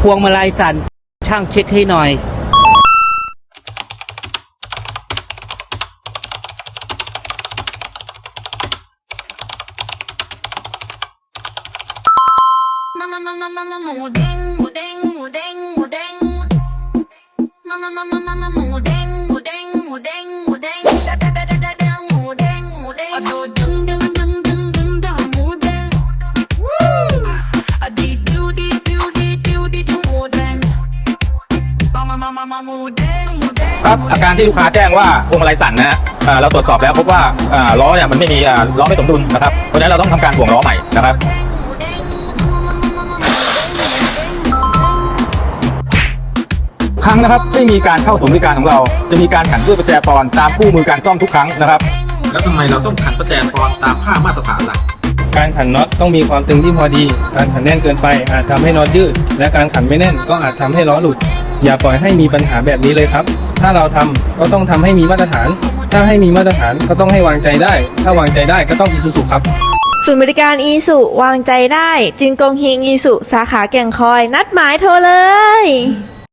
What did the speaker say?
พวงมาลัยสั่นช่างเช็คให้หน่อย มามามามามามาหมูเด้งหมูเด้งหมูเด้งหมูเด้งมามามามามามาหมูเด้งหมูเด้งหมูเด้งหมู ครับอาการที่ลูกค้าแจ้งว่าพวงมาลัยสั่นนะฮะอ่าเราตรวจสอบแล้วพบว่าอ่าล้อเนี่ยมันไม่มีอ่าล้อไม่สมดุลนะครับเพราะฉะนั้นเราต้องทำการถ่วงล้อใหม่นะครับ Mudeng, mama, mama, mama, mudeng, mudeng, mudeng. ครั้งนะครับที่มีการเข้าศูนย์บริการของเรา จะมีการขันด้วยประแจปอนตามคู่มือการซ่อมทุกครั้งนะครับ แล้วทำไมเราต้องขันประแจปอนตามค่ามาตรฐานล่ะ การขันน็อตต้องมีความตึงที่พอดี การขันแน่นเกินไปอาจทำให้น็อตยืด และการขันไม่แน่นก็อาจทำให้ล้อหลุด อย่าปล่อยให้มีปัญหาแบบนี้เลยครับ ถ้าเราทำก็ต้องทำให้มีมาตรฐาน ถ้าให้มีมาตรฐานก็ต้องให้วางใจได้ ถ้าวางใจได้ก็ต้องอีซูซูครับศูนย์บริการอีสุวางใจได้จินกงฮิงอีสุสาขาแก่งคอย นัดหมายโทรเลย